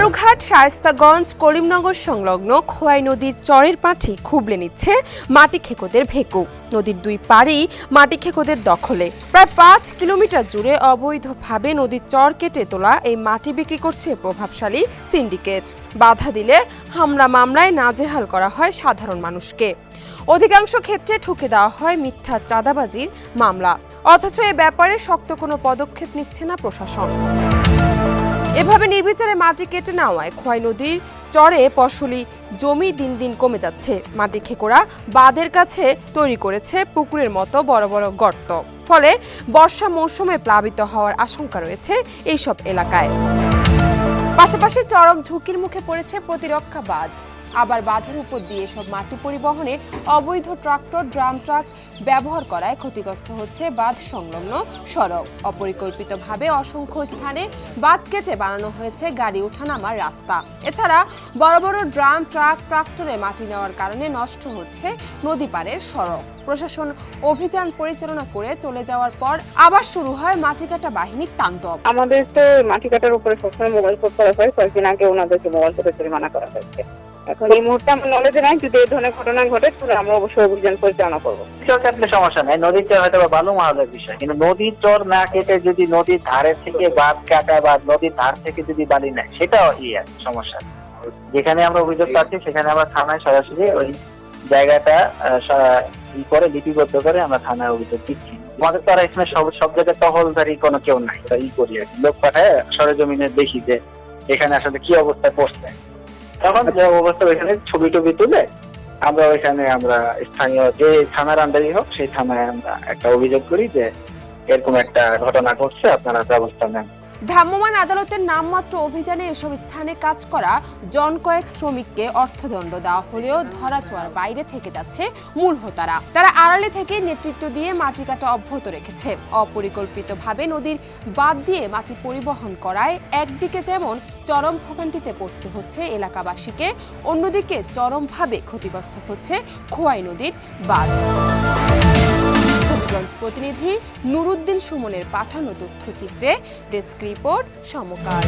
বালুরঘাট শায়েস্তাগঞ্জ, করিমনগর সংলগ্ন খোয়াই নদীর চরের পাঠি খুবলে নিচ্ছে মাটি খেকোদের ভেকু। নদীর দুই পাড়েই মাটি খেকোদের দখলে। প্রায় পাঁচ কিলোমিটার জুড়ে অবৈধভাবে নদীর চর কেটে তোলা এই মাটি বিক্রি করছে প্রভাবশালী সিন্ডিকেট। বাধা দিলে হামলা মামলায় নাজেহাল করা হয় সাধারণ মানুষকে। অধিকাংশ ক্ষেত্রে ঠুকে দেওয়া হয় মিথ্যা চাঁদাবাজির মামলা। অথচ এ ব্যাপারে শক্ত কোনো পদক্ষেপ নিচ্ছে না প্রশাসন। এভাবে নির্বিচারে মাটি কেটে নেওয়ায় খোয়াই নদীর চরে ফসলি জমি দিন দিন কমে যাচ্ছে। মাটি খেকোরা বাঁধের কাছে তৈরি করেছে পুকুরের মতো বড় বড় গর্ত। ফলে বর্ষা মৌসুমে প্লাবিত হওয়ার আশঙ্কা রয়েছে এইসব এলাকায়। পাশাপাশি চরম ঝুঁকির মুখে পড়েছে প্রতিরক্ষা বাঁধ। আবার বাঁধের উপর দিয়ে সব মাটি পরিবহনে অবৈধ ট্রাক্টর, ড্রাম ট্রাক ব্যবহার করায় ক্ষতিগ্রস্ত হচ্ছে বাঁধ সংলগ্ন সড়ক। অপরিকল্পিতভাবে অসংখ্য স্থানে বাঁধ কেটে বানানো হয়েছে গাড়ি ওঠানামার রাস্তা। এছাড়া বড় বড় ড্রাম ট্রাক, ট্রাক্টরে মাটি নেওয়ার কারণে নষ্ট হচ্ছে নদী পাড়ের সড়ক। প্রশাসন অভিযান পরিচালনা করে চলে যাওয়ার পর আবার শুরু হয় মাটি কাটা বাহিনীর তাণ্ডব। আমাদের তো মাটি কাটার উপরে সবসময় মোবাইল কোড করা হয়। কয়েকদিন আগে ওনাদেরকে মোবাইল কোডে জরিমানা করা হয়েছে। এখন এই মুহূর্তে আমার নাই, যদি এই ধরনের ঘটনা ঘটে, তাহলে আমরা অবশ্যই অভিযান পরিচালনা করব। সমস্যা নদীতে হয়তো বালু বিষয়। কিন্তু নদীর চর না কেটে যদি নদীর ধারের থেকে বাঁধ বা নদীর ধার থেকে যদি বালি নেয়, সেটাও সমস্যা যেখানে আমরা অভিযোগ পাচ্ছি, সেখানে আমরা থানায় সরাসরি ওই জায়গাটা ই করে, লিপিবদ্ধ করে আমরা থানায় অভিযোগ দিচ্ছি। আমাদের তো আর এখানে সব সব জায়গায় টহলদারি কোনো কেউ নাই। ই করি আর। লোক পাঠায়, সরেজমিনে দেখি যে এখানে আসলে কি অবস্থায় পড়ছে। তখন যে অবস্থা ওইখানে, ছবি টবি তুলে আমরা ওইখানে আমরা স্থানীয় যে থানার আন্ডারই হোক, সেই থানায় আমরা একটা অভিযোগ করি যে এরকম একটা ঘটনা ঘটছে, আপনারা ব্যবস্থা নেন। ভ্রাম্যমাণ আদালতের নামমাত্র অভিযানে এসব স্থানে কাজ করা জন কয়েক শ্রমিককে অর্থদণ্ড দেওয়া হলেও ধরাছোঁয়ার বাইরে থেকে যাচ্ছে মূল হোতারা। তারা আড়ালে থেকে নেতৃত্ব দিয়ে মাটি কাটা অব্যাহত রেখেছে। অপরিকল্পিতভাবে নদীর বাদ দিয়ে মাটি পরিবহন করায় একদিকে যেমন চরম ভোগান্তিতে পড়তে হচ্ছে এলাকাবাসীকে, অন্যদিকে চরমভাবে ক্ষতিগ্রস্ত হচ্ছে খোয়াই নদীর বাঁধ। হবিগঞ্জ প্রতিনিধি নুরুদ্দিন সুমনের পাঠানো তথ্যচিত্রে ডেস্ক রিপোর্ট সমকাল।